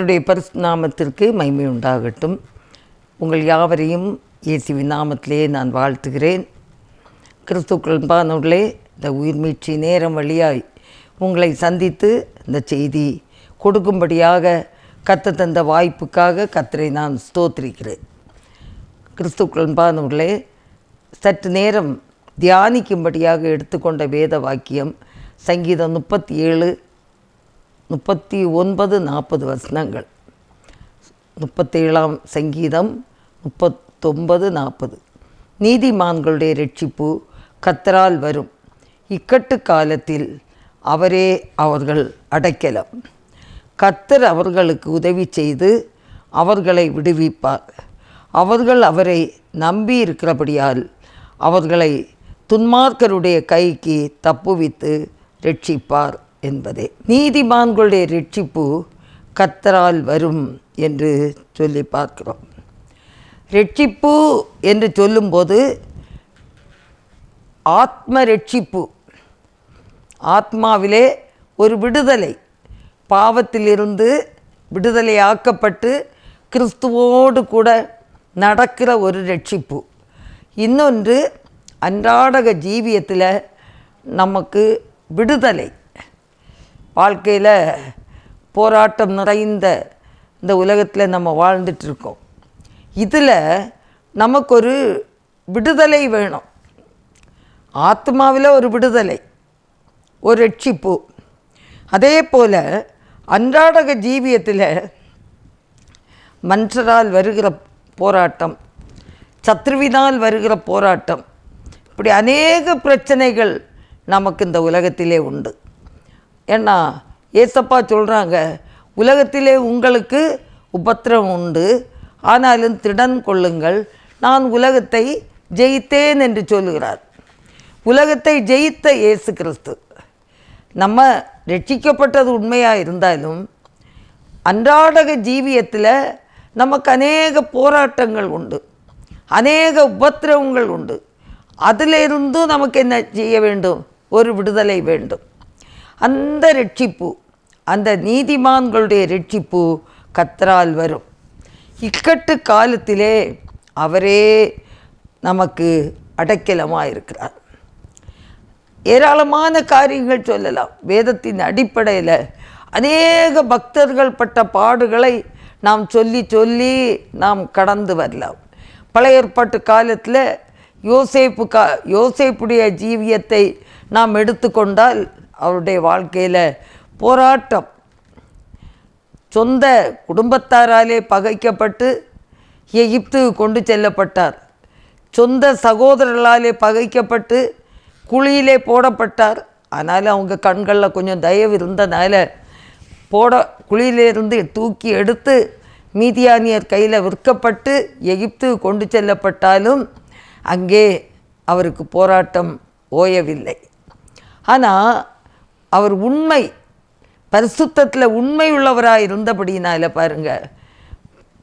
கர்த்தருடைய பரிசு நாமத்திற்கு மைமை உண்டாகட்டும். உங்கள் யாவரையும் இயேசுவின் நாமத்திலே நான் வாழ்த்துகிறேன். கிறிஸ்துக்கள் பானூர்களே இந்த உயிர்மீட்சி நேரம் வழியாய் உங்களை சந்தித்து இந்த செய்தி கொடுக்கும்படியாக கத்த தந்த வாய்ப்புக்காக கத்தரை நான் ஸ்தோத்திரிக்கிறேன். கிறிஸ்துக்கள் பானூர்களே சற்று நேரம் தியானிக்கும்படியாக எடுத்துக்கொண்ட வேத வாக்கியம் சங்கீதம் முப்பத்தி ஏழு முப்பத்தி ஒன்பது நாற்பது வசனங்கள். முப்பத்தேழாம் சங்கீதம் முப்பத்தொன்பது நாற்பது. நீதிமான்களுடைய ரட்சிப்பு கத்தரால் வரும். இக்கட்டு காலத்தில் அவரே அவர்கள் அடைக்கலம். கத்தர் அவர்களுக்கு உதவி செய்து அவர்களை விடுவிப்பார். அவர்கள் அவரை நம்பி இருக்கிறபடியால் அவர்களை துன்மார்க்கருடைய கைக்கு தப்புவித்து ரட்சிப்பார். என்பதே. நீதிமான்களுடைய ரட்சிப்பு கத்தரால் வரும் என்று சொல்லி பார்க்கிறோம். ரட்சிப்பு என்று சொல்லும்போது ஆத்ம ரட்சிப்பு ஆத்மாவிலே ஒரு விடுதலை. பாவத்திலிருந்து விடுதலையாக்கப்பட்டு கிறிஸ்துவோடு கூட நடக்கிற ஒரு ரட்சிப்பு. இன்னொன்று அன்றாடக ஜீவியத்தில் நமக்கு விடுதலை. வாழ்க்கையில் போராட்டம் நிறைந்த இந்த உலகத்தில் நம்ம வாழ்ந்துட்டுருக்கோம். இதில் நமக்கு ஒரு விடுதலை வேணும். ஆத்மாவில் ஒரு விடுதலை ஒரு ரட்சிப்பு. அதே போல் அன்றாடக ஜீவியத்தில் மன்றரால் வருகிற போராட்டம் சத்ருவினால் வருகிற போராட்டம் இப்படி அநேக பிரச்சனைகள் நமக்கு இந்த உலகத்திலே உண்டு. ஏன்னா ஏசப்பா சொல்கிறாங்க உலகத்திலே உங்களுக்கு உபத்திரம் உண்டு. ஆனாலும் திடன் கொள்ளுங்கள். நான் உலகத்தை ஜெயித்தேன் என்று சொல்லுகிறார். உலகத்தை ஜெயித்த இயேசு கிறிஸ்து. நம்ம ரட்சிக்கப்பட்டது உண்மையாக இருந்தாலும் அன்றாடக ஜீவியத்தில் நமக்கு அநேக போராட்டங்கள் உண்டு. அநேக உபத்திரவங்கள் உண்டு. அதிலிருந்தும் நமக்கு என்ன செய்ய வேண்டும்? ஒரு விடுதலை வேண்டும். அந்த ரட்சிப்பு அந்த நீதிமான்களுடைய ரட்சிப்பு கத்தரால் வரும். இக்கட்டு காலத்திலே அவரே நமக்கு அடைக்கலமாக இருக்கிறார் ஏராளமான காரியங்கள் சொல்லலாம். வேதத்தின் அடிப்படையில் அநேக பக்தர்கள் பட்ட பாடுகளை நாம் சொல்லி சொல்லி நாம் கடந்து வரலாம். பழைய ஏற்பாட்டு காலத்தில் யோசேப்பு கா யோசேப்புடைய ஜீவியத்தை நாம் எடுத்துக்கொண்டால் அவருடைய வாழ்க்கையில் போராட்டம். சொந்த குடும்பத்தாராலே பகைக்கப்பட்டு எகிப்து கொண்டு செல்லப்பட்டார். சொந்த சகோதரர்களாலே பகைக்கப்பட்டு குழியிலே போடப்பட்டார். ஆனாலும் அவங்க கண்களில் கொஞ்சம் தயவு இருந்தனால போட குழியிலிருந்து தூக்கி எடுத்து மீதியானியர் கையில் விற்கப்பட்டு எகிப்து கொண்டு செல்லப்பட்டாலும் அங்கே அவருக்கு போராட்டம் ஓயவில்லை. ஆனால் அவர் உண்மை பரிசுத்தத்தில் உண்மை உள்ளவராக இருந்தபடினால பாருங்க.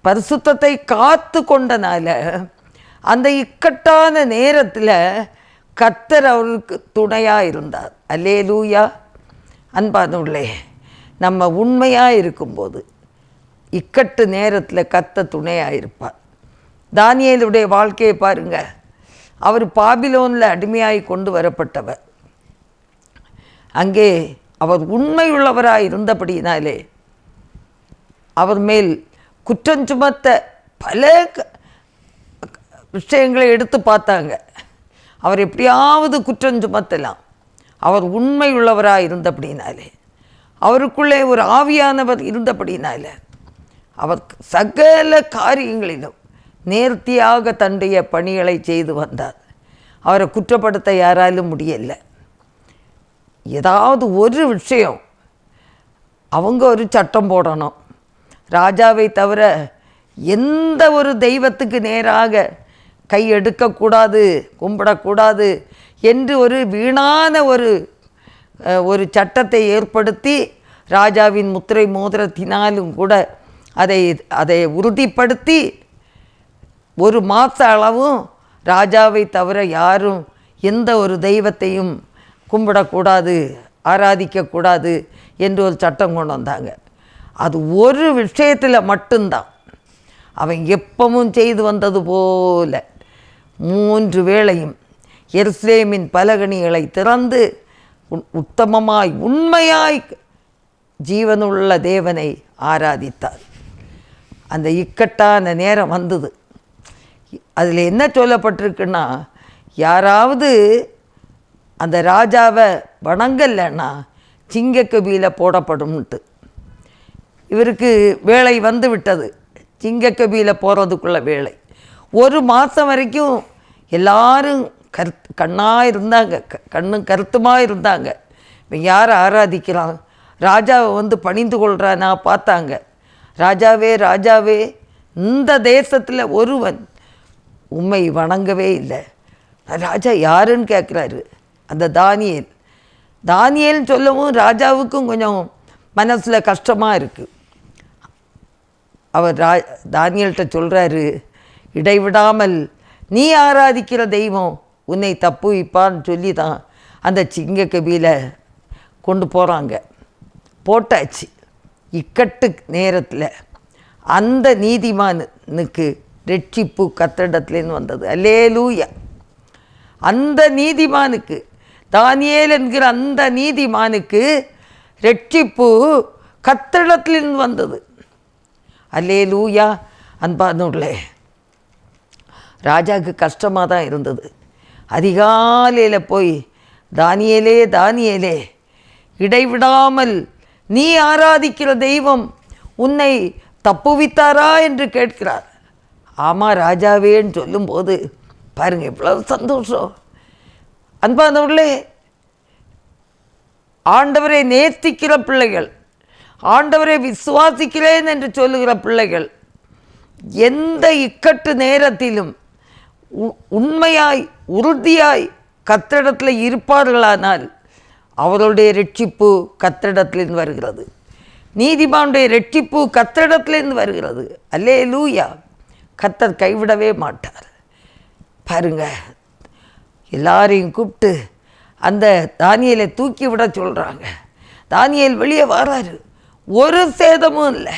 பரிசுத்தத்தை காத்து கொண்டனால அந்த இக்கட்டான நேரத்தில் கத்தர் அவருக்கு துணையாக இருந்தார். அல்லே லூயா அன்பானுள்ளே நம்ம உண்மையாக இருக்கும்போது இக்கட்டு நேரத்தில் கத்த துணையாக இருப்பார். தானியலுடைய வாழ்க்கையை பாருங்கள் அவர் பாபிலோனில் அடிமையாகி கொண்டு வரப்பட்டவர். அங்கே அவர் உண்மையுள்ளவராக இருந்தபடியினாலே அவர் மேல் குற்றம் சுமத்த பல க- விஷயங்களை எடுத்து பார்த்தாங்க. அவர் எப்படியாவது குற்றம் சுமத்தலாம். அவர் உண்மையுள்ளவராக இருந்தபடினாலே அவருக்குள்ளே ஒரு ஆவியானவர் இருந்தபடினால அவர் சகல காரியங்களிலும் நேர்த்தியாக தன்னுடைய பணிகளை செய்து வந்தார். அவரை குற்றப்படுத்த யாராலும் முடியலை. ஏதாவது ஒரு விஷயம். அவங்க ஒரு சட்டம் போடணும். ராஜாவை தவிர எந்த ஒரு தெய்வத்துக்கு நேராக கை எடுக்கக்கூடாது கும்பிடக்கூடாது என்று ஒரு வீணான ஒரு ஒரு சட்டத்தை ஏற்படுத்தி ராஜாவின் முத்திரை மோதிரத்தினாலும் கூட அதை அதை உறுதிப்படுத்தி ஒரு மாத அளவும் ராஜாவை தவிர யாரும் எந்த ஒரு தெய்வத்தையும் கும்பிடக்கூடாது ஆராதிக்கக்கூடாது என்று ஒரு சட்டம் கொண்டு வந்தாங்க. அது ஒரு விஷயத்தில் மட்டும்தான். அவன் எப்பவும் செய்து வந்தது போல மூன்று வேளையும் எருசலேமின் பலகணிகளை திறந்து உத்தமமாய் உண்மையாய் ஜீவனுள்ள தேவனை ஆராதித்தார். அந்த இக்கட்டான நேரம் வந்தது. அதில் என்ன சொல்லப்பட்டிருக்குன்னா யாராவது அந்த ராஜாவை வணங்கலைன்னா சிங்கக்கபியில் போடப்படும்ட்டு இவருக்கு வேலை வந்து விட்டது. சிங்கக்கபியில் போகிறதுக்குள்ள வேலை. ஒரு மாதம் வரைக்கும் எல்லாரும் கருத் கண்ணாக இருந்தாங்க. க- கண்ணும் கருத்துமாக இருந்தாங்க. இவன் யாரை ஆராதிக்கிறான்? ராஜாவை வந்து பணிந்து கொள்கிறானா பார்த்தாங்க. ராஜாவே ராஜாவே இந்த தேசத்தில் ஒருவன் உண்மை வணங்கவே இல்லை. ராஜா யாருன்னு கேட்குறாரு? அந்த தானியல். தானியல் சொல்லவும் ராஜாவுக்கும் கொஞ்சம் மனசில் கஷ்டமாக இருக்குது அவர் ரா தானியல்கிட்ட சொல்கிறாரு இடைவிடாமல் நீ ஆராதிக்கிற தெய்வம் உன்னை தப்புவிப்பான்னு சொல்லி தான் அந்த சிங்க கபியில் கொண்டு போகிறாங்க போட்டாச்சு. இக்கட்டு நேரத்தில் அந்த நீதிமானுக்கு ரட்சிப்பு கத்தடத்துலேருந்து வந்தது. அல்லேலூயா. அந்த நீதிமானுக்கு தானியேல் என்கிற அந்த நீதிமானுக்கு ரட்சிப்பு கத்திடத்திலிருந்து வந்தது. அல்லே லூயா அன்பானுள்ளே ராஜாவுக்கு கஷ்டமாக தான் இருந்தது. அதிகாலையில் போய் தானியேலே தானியேலே இடைவிடாமல் நீ ஆராதிக்கிற தெய்வம் உன்னை தப்புவித்தாரா? என்று கேட்கிறார். ஆமாம் ராஜாவேன்னு சொல்லும்போது பாருங்கள் எவ்வளோ சந்தோஷம். அன்பானவர்களே ஆண்டவரை நேர்த்திக்கிற பிள்ளைகள் ஆண்டவரை விசுவாசிக்கிறேன் என்று சொல்லுகிற பிள்ளைகள் எந்த இக்கட்டு நேரத்திலும் உ- உண்மையாய் உறுதியாய் கத்திடத்தில் இருப்பார்களானால் அவருடைய ரட்சிப்பு கத்திடத்திலிருந்து வருகிறது. நீதிமானுடைய ரட்சிப்பு கத்திடத்திலிருந்து வருகிறது. அல்லே லூயா கத்தர் கைவிடவே மாட்டார். பாருங்க எல்லாரையும் கூப்பிட்டு அந்த தானியலை தூக்கி விட சொல்கிறாங்க தானியல் வெளியே வராரு. ஒரு சேதமும் இல்லை.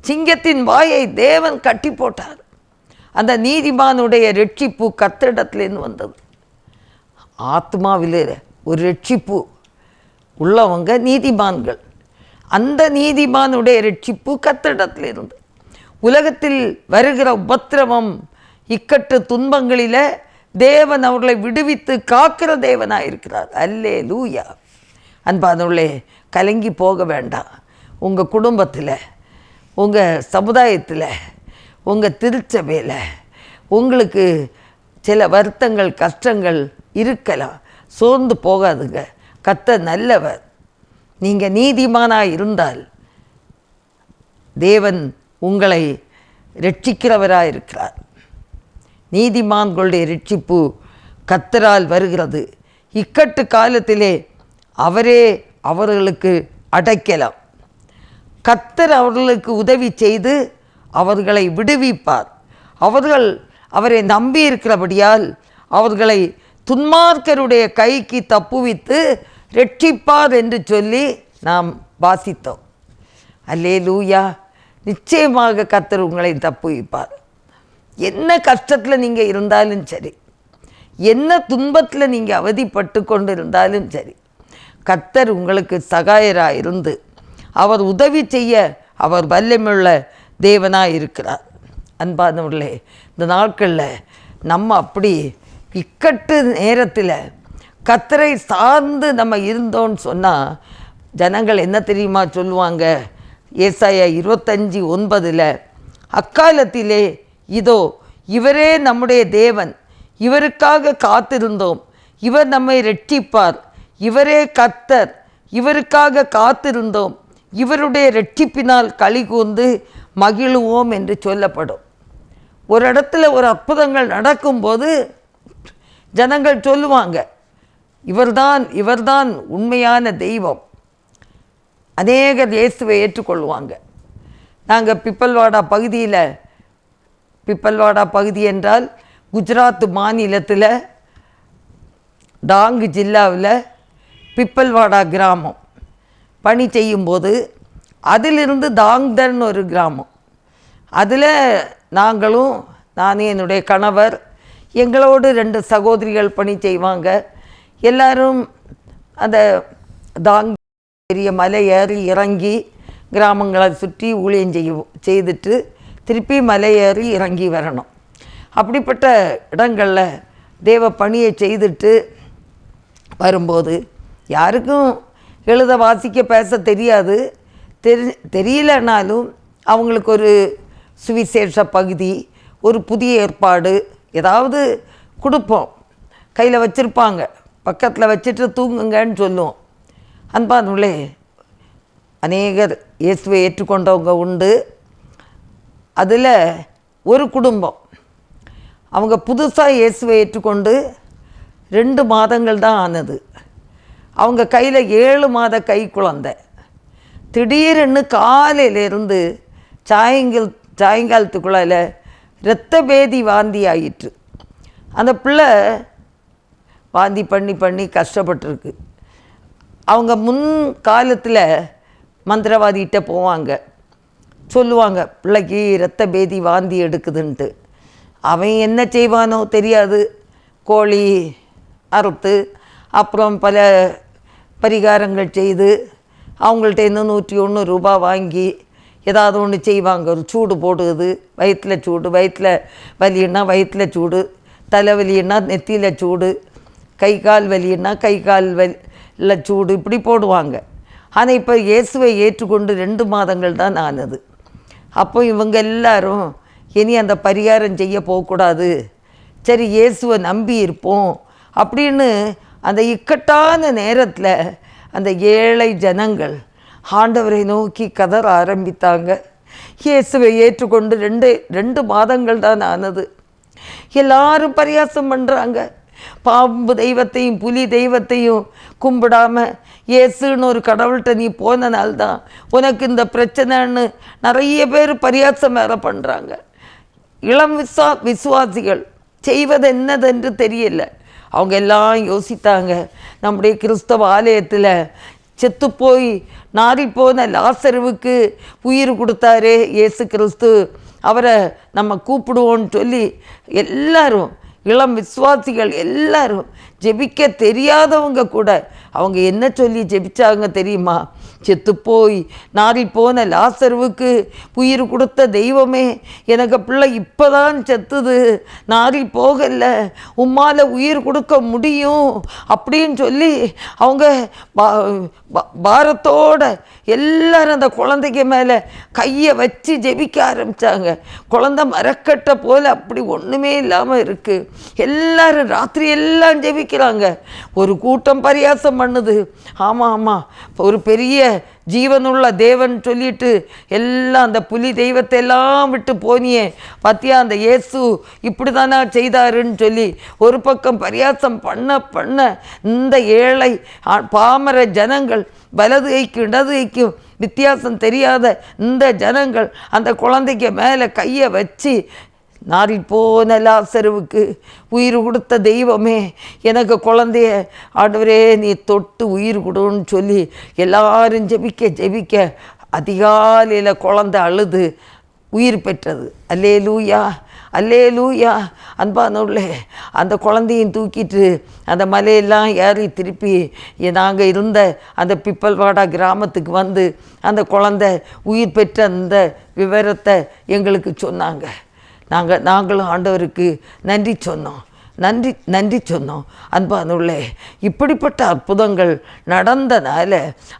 சிங்கத்தின் வாயை தேவன் கட்டி போட்டார். அந்த நீதிமானுடைய ரட்சிப்பு கத்திடத்துலேருந்து வந்தது. ஆத்மாவில் ஒரு ரட்சிப்பு உள்ளவங்க நீதிமான்கள். அந்த நீதிமானுடைய ரட்சிப்பு கத்திடத்திலிருந்து உலகத்தில் வருகிற உபத்திரவம் இக்கட்டு துன்பங்களில் தேவன் அவர்களை விடுவித்து காக்கிற தேவனாக இருக்கிறார். அல்லே லூயா அன்பானவர்களே கலங்கி போக வேண்டாம். உங்கள் குடும்பத்தில் உங்கள் சமுதாயத்தில் உங்கள் திருச்சபையில் உங்களுக்கு சில வருத்தங்கள் கஷ்டங்கள் இருக்கலாம். சோர்ந்து போகாதுங்க. கத்த நல்லவர். நீங்கள் நீதிமானாக இருந்தால் தேவன் உங்களை ரட்சிக்கிறவராக இருக்கிறார் நீதிமான்களுடைய ரட்சிப்பு கத்தரால் வருகிறது. இக்கட்டு காலத்திலே அவரே அவர்களுக்கு அடைக்கலாம். கத்தர் அவர்களுக்கு உதவி செய்து அவர்களை விடுவிப்பார். அவர்கள் அவரை நம்பி இருக்கிறபடியால் அவர்களை துன்மார்க்கருடைய கைக்கு தப்புவித்து ரட்சிப்பார் என்று சொல்லி நாம் வாசித்தோம். அல்லே லூயா நிச்சயமாக கத்தர் உங்களை தப்புவிப்பார். என்ன கஷ்டத்தில் நீங்கள் இருந்தாலும் சரி என்ன துன்பத்தில் நீங்கள் அவதிப்பட்டு கொண்டு இருந்தாலும் சரி கத்தர் உங்களுக்கு சகாயராக இருந்து அவர் உதவி செய்ய அவர் வல்லமுள்ள தேவனாக இருக்கிறார். அன்பானவர்களே இந்த நாட்களில் நம்ம அப்படி இக்கட்டு நேரத்தில் கத்தரை சார்ந்து நம்ம இருந்தோம்னு சொன்னால் ஜனங்கள் என்ன தெரியுமா சொல்லுவாங்க? ஏசாயா இருபத்தஞ்சி ஒன்பதில் அக்காலத்திலே இதோ இவரே நம்முடைய தேவன். இவருக்காக காத்திருந்தோம். இவர் நம்மை ரட்சிப்பார் இவரே கத்தர் இவருக்காக காத்திருந்தோம். இவருடைய ரட்சிப்பினால் களி கூர்ந்து மகிழுவோம் என்று சொல்லப்படும். ஒரு இடத்துல ஒரு அற்புதங்கள் நடக்கும்போது ஜனங்கள் சொல்லுவாங்க இவர்தான் இவர்தான் உண்மையான தெய்வம். அநேகர் இயேசுவை ஏற்றுக்கொள்வாங்க. நாங்கள் பிப்பல்வாடா பகுதியில் பிப்பல்வாடா பகுதி என்றால் குஜராத் மாநிலத்தில் டாங்கு ஜில்லாவில் பிப்பல்வாடா கிராமம். பணி செய்யும்போது அதிலிருந்து தாங்தன் ஒரு கிராமம். அதில் நாங்களும் நான் என்னுடைய கணவர் எங்களோடு ரெண்டு சகோதரிகள் பணி செய்வாங்க. எல்லாரும் அந்த தாங் பெரிய மலை ஏறி இறங்கி கிராமங்களை சுற்றி ஊழியம் செய்வோம் செய்துட்டு திருப்பி மலையேறி இறங்கி வரணும். அப்படிப்பட்ட இடங்களில் தேவ பணியை செய்துட்டு வரும்போது யாருக்கும் எழுத வாசிக்க பேச தெரியாது. தெரி தெரியலனாலும் அவங்களுக்கு ஒரு சுவிசேஷ பகுதி ஒரு புதிய ஏற்பாடு ஏதாவது கொடுப்போம். கையில் வச்சுருப்பாங்க. பக்கத்தில் வச்சுட்டு தூங்குங்கன்னு சொல்லுவோம். அன்பானுள்ளே அநேகர் இயேசுவை ஏற்றுக்கொண்டவங்க உண்டு. அதில் ஒரு குடும்பம். அவங்க புதுசாக இயேசுவை ஏற்றுக்கொண்டு ரெண்டு மாதங்கள் தான் ஆனது. அவங்க கையில் ஏழு மாத கை குழந்தை. திடீரென்னு காலையிலேருந்து சாயங்கால் சாயங்காலத்துக்குள்ளால இரத்த பேதி வாந்தி ஆயிற்று. அந்த பிள்ளை வாந்தி பண்ணி பண்ணி கஷ்டப்பட்டிருக்கு. அவங்க முன் காலத்தில் மந்திரவாதிகிட்ட போவாங்க. சொல்லுவாங்க பிள்ளைக்கு இரத்த பேதி வாந்தி எடுக்குதுன்ட்டு. அவன் என்ன செய்வானோ தெரியாது. கோழி அறுத்து அப்புறம் பல பரிகாரங்கள் செய்து அவங்கள்ட்ட இன்னும் நூற்றி ஒன்று ரூபா வாங்கி ஏதாவது ஒன்று செய்வாங்க. ஒரு சூடு போடுவது வயிற்றில் சூடு வயிற்றில் வலின்னா வயிற்றில் சூடு தலைவலின்னா நெத்தியில் சூடு கை கால் வலின்னா கை கால் வலியில் சூடு இப்படி போடுவாங்க. ஆனால் இப்போ இயேசுவை ஏற்றுக்கொண்டு ரெண்டு மாதங்கள் தான் ஆனது. அப்போ இவங்க எல்லாரும் இனி அந்த பரிகாரம் செய்ய போகக்கூடாது. சரி இயேசுவை நம்பி இருப்போம். அப்படின்னு அந்த இக்கட்டான நேரத்தில் அந்த ஏழை ஜனங்கள் ஆண்டவரை நோக்கி கதற ஆரம்பித்தாங்க. இயேசுவை ஏற்றுக்கொண்டு ரெண்டு ரெண்டு மாதங்கள் தான் ஆனது. எல்லாரும் பரியாசம் பண்ணுறாங்க பாம்பு தெய்வத்தையும் புலி தெய்வத்தையும் கும்பிடாம இயேசுன்னு ஒரு கடவுள்கிட்ட நீ போனனால்தான் உனக்கு இந்த பிரச்சனைன்னு நிறைய பேர் பரியாசம் வேற பண்ணுறாங்க இளம் விசுவா விசுவாசிகள் செய்வது என்னதென்று தெரியல. அவங்க எல்லாம் யோசித்தாங்க நம்முடைய கிறிஸ்தவ ஆலயத்தில் செத்துப்போய் நாறிப்போன லாசருவுக்கு உயிர் கொடுத்தாரே இயேசு கிறிஸ்து. அவரை நம்ம கூப்பிடுவோன்னு சொல்லி எல்லாரும் இளம் விஸ்வாசிகள் எல்லாரும் ஜெபிக்க தெரியாதவங்க கூட அவங்க என்ன சொல்லி ஜெபிச்சாங்க தெரியுமா? செத்து போய் நாரி போன லாசருவுக்கு உயிர் கொடுத்த தெய்வமே எனக்கு பிள்ளை இப்போதான் செத்துது. நாரி போகல உம்மால் உயிர் கொடுக்க முடியும் அப்படின்னு சொல்லி அவங்க பாரத்தோட எல்லாரும் அந்த குழந்தைக்கு மேலே கையை வச்சு ஜெபிக்க ஆரம்பித்தாங்க குழந்தை மரக்கட்டை போல் அப்படி ஒன்றுமே இல்லாமல் இருக்குது எல்லாரும் ராத்திரி எல்லாம் ஜெபிக்கிறாங்க. ஒரு கூட்டம் பரியாசம் பண்ணுது. ஆமாம் ஆமாம் ஒரு பெரிய ஜீவனுள்ள தேவன் சொல்லிட்டு எல்லாம் அந்த புலி தெய்வத்தை எல்லாம் விட்டு போனியே. பார்த்தியா அந்த இயேசு இப்படி தானே செய்தாருன்னு சொல்லி ஒரு பக்கம் பரியாசம் பண்ண பண்ண இந்த ஏழை பாமர ஜனங்கள் வலது கைக்கும் இடது கைக்கும் வித்தியாசம் தெரியாத இந்த ஜனங்கள் அந்த குழந்தைக்கு மேலே கையை வச்சு நாரி போன லாசருவுக்கு உயிர் கொடுத்த தெய்வமே எனக்கு குழந்தைய. ஆண்டவரே நீ தொட்டு உயிர் கொடுன்னு சொல்லி எல்லாரும் ஜெபிக்க ஜெபிக்க. அதிகாலையில் குழந்தை அழுது உயிர் பெற்றது. அல்லே லூயா அல்லே லூயா அன்பானவர்களே அந்த குழந்தையும் தூக்கிட்டு அந்த மலையெல்லாம் ஏறி திருப்பி நாங்கள் இருந்த அந்த பிப்பல்வாடா கிராமத்துக்கு வந்து அந்த குழந்தை உயிர் பெற்ற அந்த விவரத்தை எங்களுக்கு சொன்னாங்க. நாங்கள் நாங்களும் ஆண்டவருக்கு நன்றி சொன்னோம். நன்றி நன்றி சொன்னோம். அன்பானுள்ளே இப்படிப்பட்ட அற்புதங்கள் நடந்தனால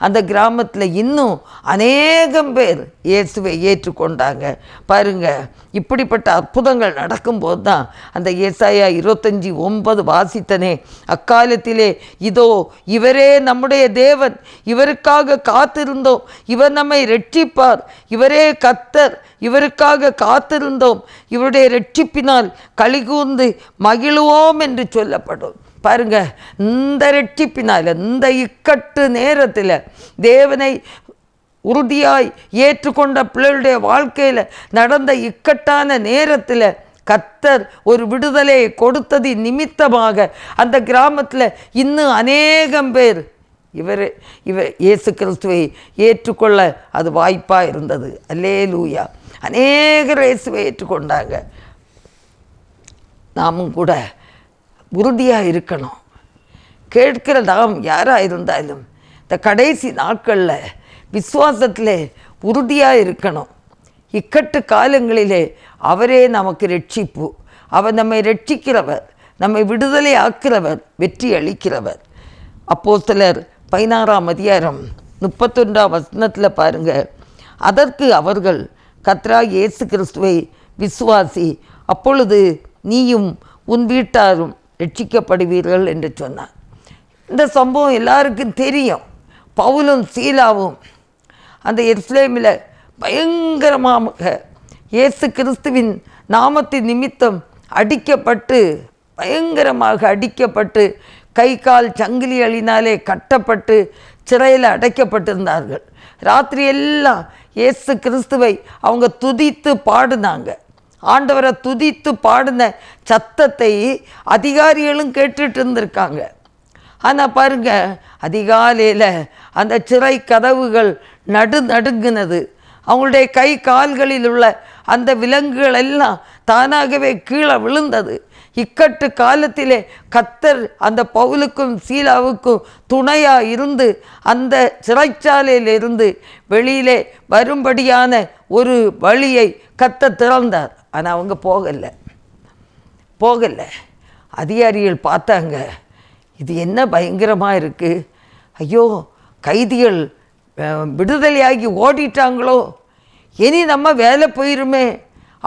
அந்த கிராமத்தில் இன்னும் அநேகம் பேர் இயேசுவை ஏற்றுக்கொண்டாங்க. பாருங்கள் இப்படிப்பட்ட அற்புதங்கள் நடக்கும்போது தான் அந்த ஏசாயா இருபத்தஞ்சி ஒன்பது வாசித்தனே அக்காலத்திலே இதோ இவரே நம்முடைய தேவன் இவருக்காக காத்திருந்தோம் இவர் நம்மை ரட்சிப்பார் இவரே கத்தர் இவருக்காக காத்திருந்தோம். இவருடைய ரட்சிப்பினால் கலிகூர்ந்து மகிழுவோம் என்று சொல்லப்படும். பாருங்க இந்த ரட்சிப்பினால் இந்த இக்கட்டு நேரத்தில் தேவனை உறுதியாய் ஏற்றுக்கொண்ட பிள்ளைகளுடைய வாழ்க்கையில் நடந்த இக்கட்டான நேரத்தில் கத்தர் ஒரு விடுதலையை கொடுத்தது நிமித்தமாக அந்த கிராமத்தில் இன்னும் அநேகம் பேர் இவர் இவர் இயேசு கிறிஸ்துவை ஏற்றுக்கொள்ள அது வாய்ப்பாக இருந்தது. அல்லே லூயா அநேகர் இயேசுவை ஏற்றுக்கொண்டாங்க. நாமும் கூட உறுதியாக இருக்கணும். கேட்கிற நாம் யாராக இருந்தாலும் இந்த கடைசி நாட்களில் விசுவாசத்தில் உறுதியாக இருக்கணும். இக்கட்டு காலங்களிலே அவரே நமக்கு ரட்சிப்பு. அவர் நம்மை ரட்சிக்கிறவர் நம்மை விடுதலை ஆக்கிறவர் வெற்றி அளிக்கிறவர். அப்போ சிலர் பதினாறாம் அதிகாரம் முப்பத்தொன்றாம் வசனத்தில் பாருங்கள் அதற்கு அவர்கள் கத்ரா இயேசு கிறிஸ்துவை விசுவாசி அப்பொழுது நீயும் உன் வீட்டாரும் ரட்சிக்கப்படுவீர்கள் என்று சொன்னார். இந்த சம்பவம் எல்லாருக்கும் தெரியும். பவுலும் சீலாவும் அந்த எர்ஸ்லேமில் பயங்கரமாக இயேசு கிறிஸ்துவின் நாமத்தின் நிமித்தம் அடிக்கப்பட்டு பயங்கரமாக அடிக்கப்பட்டு கை கால் சங்கிலிகளினாலே கட்டப்பட்டு சிறையில் அடைக்கப்பட்டிருந்தார்கள். ராத்திரி எல்லாம் இயேசு கிறிஸ்துவை அவங்க துதித்து பாடினாங்க. ஆண்டவரை துதித்து பாடின சத்தத்தை அதிகாரிகளும் கேட்டுட்டு இருந்திருக்காங்க. ஆனால் பாருங்க அதிகாலையில் அந்த சிறை கதவுகள் நடு நடுங்கினது. அவங்களுடைய கை கால்களில் உள்ள அந்த விலங்குகள் எல்லாம் தானாகவே கீழே விழுந்தது. இக்கட்டு காலத்திலே கத்தர் அந்த பவுலுக்கும் சீலாவுக்கும் துணையாக இருந்து அந்த சிறைச்சாலையிலிருந்து வெளியிலே வரும்படியான ஒரு வழியை கத்த திறந்தார். ஆனால் அவங்க போகலை. போகலை. அதிகாரிகள் பார்த்தாங்க. இது என்ன பயங்கரமாக இருக்குது ஐயோ கைதிகள் விடுதலையாகி ஓடிட்டாங்களோ? இனி நம்ம வேலை போயிருமே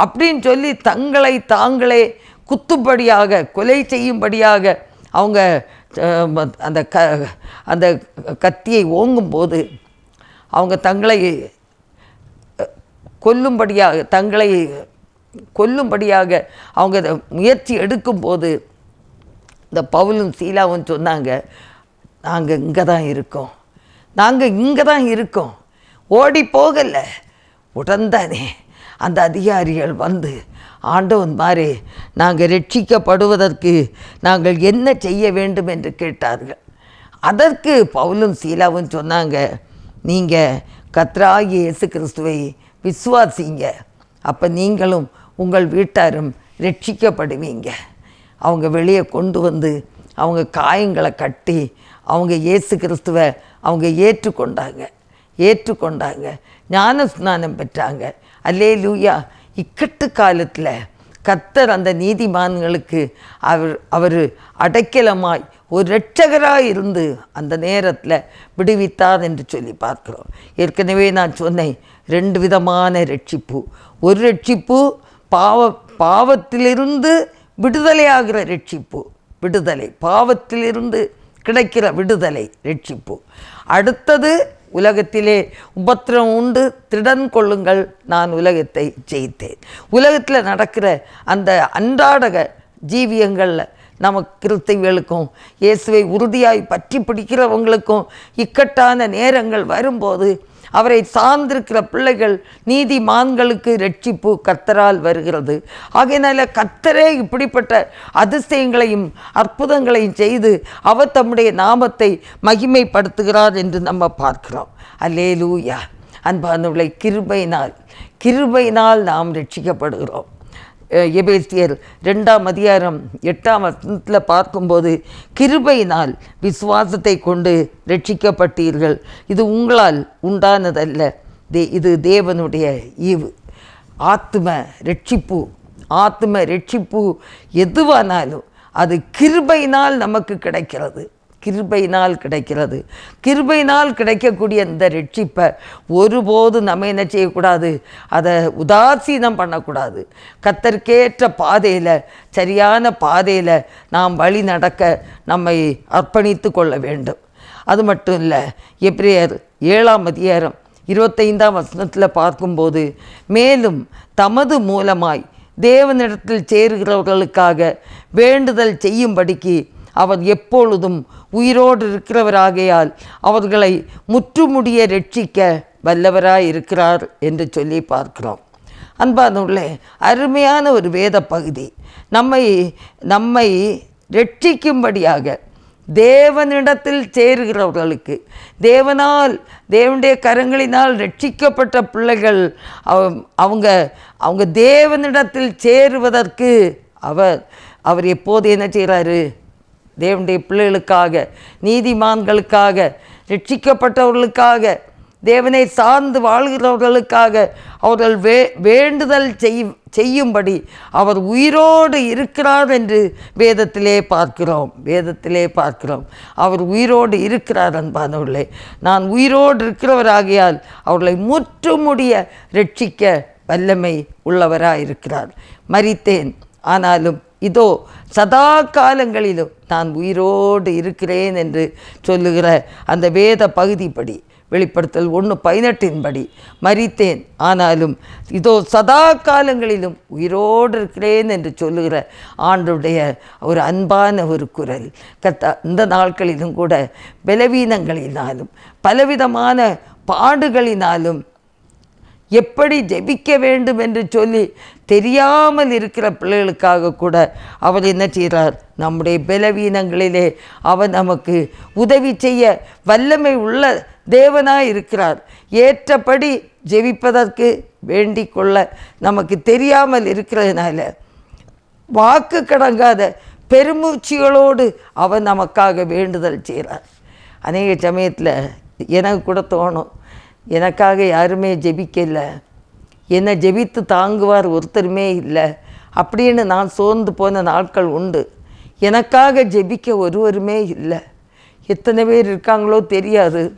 அப்படின்னு சொல்லி தங்களை தாங்களே குத்தும்படியாக கொலை செய்யும்படியாக அவங்க அந்த க அந்த கத்தியை ஓங்கும்போது அவங்க தங்களை கொல்லும்படியாக தங்களை கொல்லும்படியாக அவங்க இதை முயற்சி எடுக்கும்போது இந்த பவுலும் சீலாவும் சொன்னாங்க நாங்கள் இங்கே தான் இருக்கோம். நாங்கள் இங்கே தான் இருக்கோம். ஓடி போகலை. உடன்தானே. அந்த அதிகாரிகள் வந்து ஆண்டவன் மாறே நாங்கள் ரட்சிக்கப்படுவதற்கு நாங்கள் என்ன செய்ய வேண்டும் என்று கேட்டார்கள். அதற்கு பவுலும் சீலாவும் சொன்னாங்க நீங்கள் கத்ராகி இயேசு கிறிஸ்துவை விசுவாசிங்க. அப்போ நீங்களும் உங்கள் வீட்டாரும் ரட்சிக்கப்படுவீங்க. அவங்க வெளியே கொண்டு வந்து அவங்க காயங்களை கட்டி அவங்க இயேசு கிறிஸ்துவை அவங்க ஏற்றுக்கொண்டாங்க. ஏற்றுக்கொண்டாங்க. ஞான ஸ்நானம் பெற்றாங்க. அல்லே லூயா இக்கட்டு காலத்தில் கத்தர் அந்த நீதிமான்களுக்கு அவர் அவர் அடைக்கலமாய் ஒரு இரட்சகராக இருந்து அந்த நேரத்தில் விடுவித்தார் என்று சொல்லி பார்க்குறோம். ஏற்கனவே நான் சொன்னேன் ரெண்டு விதமான ரட்சிப்பு ஒரு ரட்சிப்பு பாவ பாவத்திலிருந்து விடுதலையாகிற ரட்சிப்பு விடுதலை. பாவத்திலிருந்து கிடைக்கிற விடுதலை ரட்சிப்பு அடுத்தது உலகத்திலே உபத்திரம் உண்டு. திடன் கொள்ளுங்கள் நான் உலகத்தை ஜெயித்தேன். உலகத்தில் நடக்கிற அந்த அன்றாடக ஜீவியங்களில் நமக்கு கிறிஸ்தவர்களுக்கும் இயேசுவை உறுதியாய் பற்றி பிடிக்கிறவங்களுக்கும் இக்கட்டான நேரங்கள் வரும்போது அவரை சார்ந்திருக்கிற பிள்ளைகள் நீதிமான்களுக்கு ரட்சிப்பு கத்தரால் வருகிறது. ஆகையினால கத்தரே இப்படிப்பட்ட அதிசயங்களையும் அற்புதங்களையும் செய்து அவர் தம்முடைய நாமத்தை மகிமைப்படுத்துகிறார் என்று நம்ம பார்க்கிறோம். அல்லேலூயா. அன்பானவளை கிருபையினால் கிருபையினால் நாம் ரட்சிக்கப்படுகிறோம் எபேசியர் ரெண்டாம் அதிகாரம் எட்டாம் வசனத்தில் பார்க்கும்போது கிருபையினால் விசுவாசத்தை கொண்டு ரட்சிக்கப்பட்டீர்கள் இது உங்களால் உண்டானதல்ல. தே இது தேவனுடைய ஈவு. ஆத்ம ரட்சிப்பு ஆத்ம ரட்சிப்பு எதுவானாலும் அது கிருபையினால் நமக்கு கிடைக்கிறது. கிருபையினால் கிடைக்கிறது. கிருபையினால் கிடைக்கக்கூடிய இந்த ரட்சிப்பை ஒருபோது நம்ம என்ன செய்யக்கூடாது? அதை உதாசீனம் பண்ணக்கூடாது. கத்தற்கேற்ற பாதையில் சரியான பாதையில் நாம் வழி நடக்க நம்மை அர்ப்பணித்து கொள்ள வேண்டும். அது மட்டும் இல்லை எப்ரேயர் ஏழாம் அதிகாரம் இருபத்தைந்தாம் வசனத்தில் பார்க்கும்போது மேலும் தமது மூலமாய் தேவனிடத்தில் சேருகிறவர்களுக்காக வேண்டுதல் செய்யும்படிக்கு அவர் எப்பொழுதும் உயிரோடு இருக்கிறவராகையால் அவர்களை முற்றுமுடிய ரட்சிக்க வல்லவராய் இருக்கிறார் என்று சொல்லி பார்க்கிறோம். அன்பானுள்ளே அருமையான ஒரு வேத பகுதி நம்மை நம்மை ரட்சிக்கும்படியாக தேவனிடத்தில் சேருகிறவர்களுக்கு தேவனால் தேவனுடைய கரங்களினால் ரட்சிக்கப்பட்ட பிள்ளைகள் அவங்க அவங்க தேவனிடத்தில் சேருவதற்கு அவர் அவர் எப்போது என்ன செய்கிறாரு? தேவனுடைய பிள்ளைகளுக்காக நீதிமான்களுக்காக ரட்சிக்கப்பட்டவர்களுக்காக தேவனை சார்ந்து வாழ்கிறவர்களுக்காக அவர்கள் வே வேண்டுதல் செய் செய்யும்படி அவர் உயிரோடு இருக்கிறார் என்று வேதத்திலே பார்க்கிறோம் வேதத்திலே பார்க்கிறோம். அவர் உயிரோடு இருக்கிறார் அன்பானவர்களே. நான் உயிரோடு இருக்கிறவராகியால் அவர்களை முற்றுமுடிய ரட்சிக்க வல்லமை உள்ளவராக இருக்கிறார் மரித்தேன் ஆனாலும் இதோ சதா காலங்களிலும் நான் உயிரோடு இருக்கிறேன் என்று சொல்லுகிற அந்த வேத பகுதிப்படி வெளிப்படுத்தல் ஒன்று பதினெட்டின்படி மறித்தேன் ஆனாலும் இதோ சதா காலங்களிலும் உயிரோடு இருக்கிறேன் என்று சொல்லுகிற ஆண்டுடைய ஒரு அன்பான ஒரு குரல். கத்த இந்த நாட்களிலும் கூட பலவீனங்களினாலும் பலவிதமான பாடுகளினாலும் எப்படி ஜெபிக்க வேண்டும் என்று சொல்லி தெரியாமல் இருக்கிற பிள்ளைகளுக்காக கூட அவர் என்ன செய்கிறார்? நம்முடைய பலவீனங்களிலே அவர் நமக்கு உதவி செய்ய வல்லமை உள்ள தேவனாக இருக்கிறார். ஏற்றபடி ஜெபிப்பதற்கு வேண்டிக் கொள்ள நமக்கு தெரியாமல் இருக்கிறதுனால வாக்கு கடங்காத பெருமூச்சிகளோடு அவர் நமக்காக வேண்டுதல் செய்கிறார். அநேக சமயத்தில் எனக்கு கூட தோணும் எனக்காக யாருமே ஜெபிக்கல. என்னை ஜெபித்து தாங்குவார் ஒருத்தருமே இல்லை. அப்படின்னு நான் சோர்ந்து போன நாட்கள் உண்டு. எனக்காக ஜெபிக்க ஒருவருமே இல்லை. எத்தனை பேர் இருக்காங்களோ தெரியாது.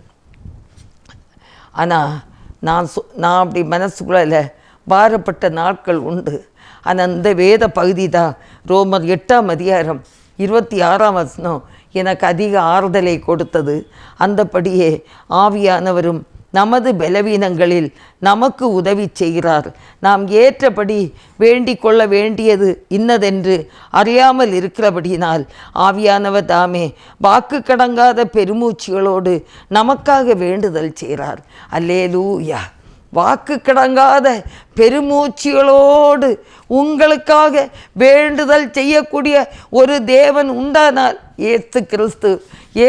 ஆனால் நான் சொ நான் அப்படி மனசுக்குள்ள பாரப்பட்ட நாட்கள் உண்டு. ஆனால் அந்த வேத பகுதி தான் ரோமர் எட்டாம் அதிகாரம் இருபத்தி ஆறாம் வசனம் எனக்கு அதிக ஆறுதலை கொடுத்தது. அந்தபடியே ஆவியானவரும் நமது பலவீனங்களில் நமக்கு உதவி செய்கிறார். நாம் ஏற்றபடி வேண்டிக் கொள்ள வேண்டியது இன்னதென்று அறியாமல் இருக்கிறபடியினால் ஆவியானவர் தாமே வாக்கு கடங்காத பெருமூச்சிகளோடு நமக்காக வேண்டுதல் செய்கிறார். அல்லேலூயா. வாக்கு கடங்காத பெருமூச்சிகளோடு உங்களுக்காக வேண்டுதல் செய்யக்கூடிய ஒரு தேவன் உண்டானால் ஏசு கிறிஸ்து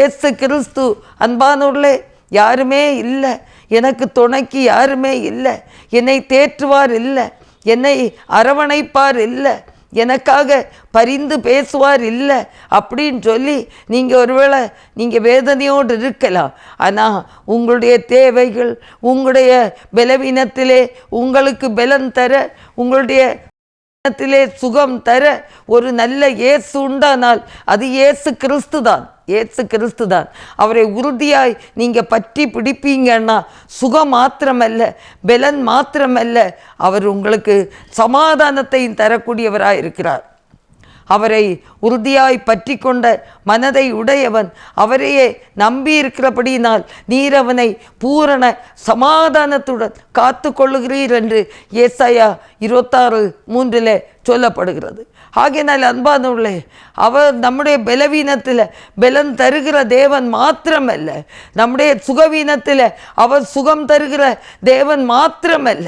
ஏசு கிறிஸ்து அன்பானவர்களே யாருமே இல்லை. எனக்கு துணைக்கு யாருமே இல்லை. என்னை தேற்றுவார் இல்லை. என்னை அரவணைப்பார் இல்லை. எனக்காக பரிந்து பேசுவார் இல்லை. அப்படின்னு சொல்லி நீங்கள் ஒருவேளை நீங்கள் வேதனையோடு இருக்கலாம். ஆனால் உங்களுடைய தேவைகள் உங்களுடைய பலவீனத்திலே உங்களுக்கு பலன் தர உங்களுடைய த்திலே சுகம் தர ஒரு நல்ல இயேசு உண்டானால் அது இயேசு கிறிஸ்து தான் ஏசு கிறிஸ்து தான் அவரை உறுதியாய் நீங்கள் பற்றி பிடிப்பீங்கன்னா சுகம் மாத்திரமல்ல பலன் மாத்திரமல்ல. அவர் உங்களுக்கு சமாதானத்தையும் தரக்கூடியவராக இருக்கிறார் அவரை உறுதியாய் பற்றி கொண்ட மனதை உடையவன் அவரையே நம்பியிருக்கிறபடியினால் நீர் அவனை பூரண சமாதானத்துடன் காத்து கொள்ளுகிறீர் என்று ஏசாயா இருபத்தாறு மூன்றில் சொல்லப்படுகிறது. ஆகையினால் அன்பானவர்களே அவர் நம்முடைய பலவீனத்தில் பலன் தருகிற தேவன் மாத்திரமல்ல. நம்முடைய சுகவீனத்தில் அவர் சுகம் தருகிற தேவன் மாத்திரமல்ல.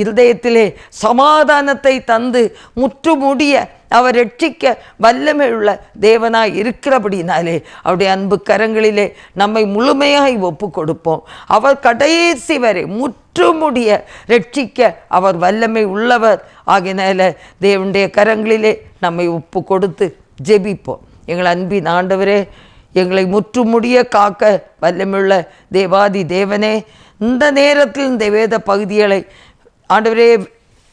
இருதயத்திலே சமாதானத்தை தந்து முற்றுமுடிய அவர் ரட்சிக்க வல்லமையுள்ள தேவனாய் இருக்கிறபடினாலே அவருடைய அன்பு கரங்களிலே நம்மை முழுமையாய் ஒப்பு கொடுப்போம் அவர் கடைசி வரை முற்றுமுடிய ரட்சிக்க அவர் வல்லமை உள்ளவர் ஆகினால தேவனுடைய கரங்களிலே நம்மை ஒப்பு கொடுத்து ஜெபிப்போம் எங்கள் அன்பின் ஆண்டவரே எங்களை முற்றுமுடிய காக்க வல்லமையுள்ள தேவாதி தேவனே இந்த நேரத்தில் இந்த வேத பகுதிகளை ஆண்டவரே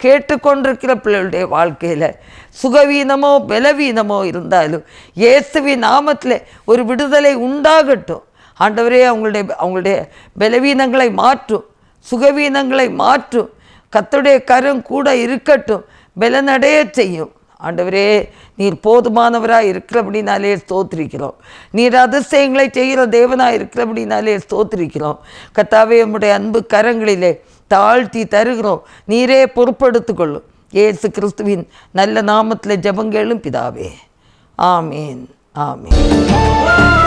கேட்டுக்கொண்டிருக்கிற பிள்ளைகளுடைய வாழ்க்கையில் சுகவீனமோ பலவீனமோ இருந்தாலும் இயேசுவின் நாமத்தில் ஒரு விடுதலை உண்டாகட்டும். ஆண்டவரே அவங்களுடைய அவங்களுடைய பலவீனங்களை மாற்றும் சுகவீனங்களை மாற்றும். கத்துடைய கரம் கூட இருக்கட்டும். பலனடைய செய்யும். ஆண்டவரே நீர் போதுமானவராக இருக்கிறபடினாலே ஸ்தோத்திரிக்கிறோம். நீர் அதிசயங்களை செய்கிற தேவனாக இருக்கிறபடினாலே ஸ்தோத்திரிக்கிறோம். கத்தாவே உம்முடைய அன்பு கரங்களிலே தாழ்த்தி தருகிறோம். நீரே பொறுப்படுத்திக் கொள்ளும் இயேசு கிறிஸ்துவின் நல்ல நாமத்தில் ஜபங்களும் பிதாவே. ஆமீன். ஆமீன்.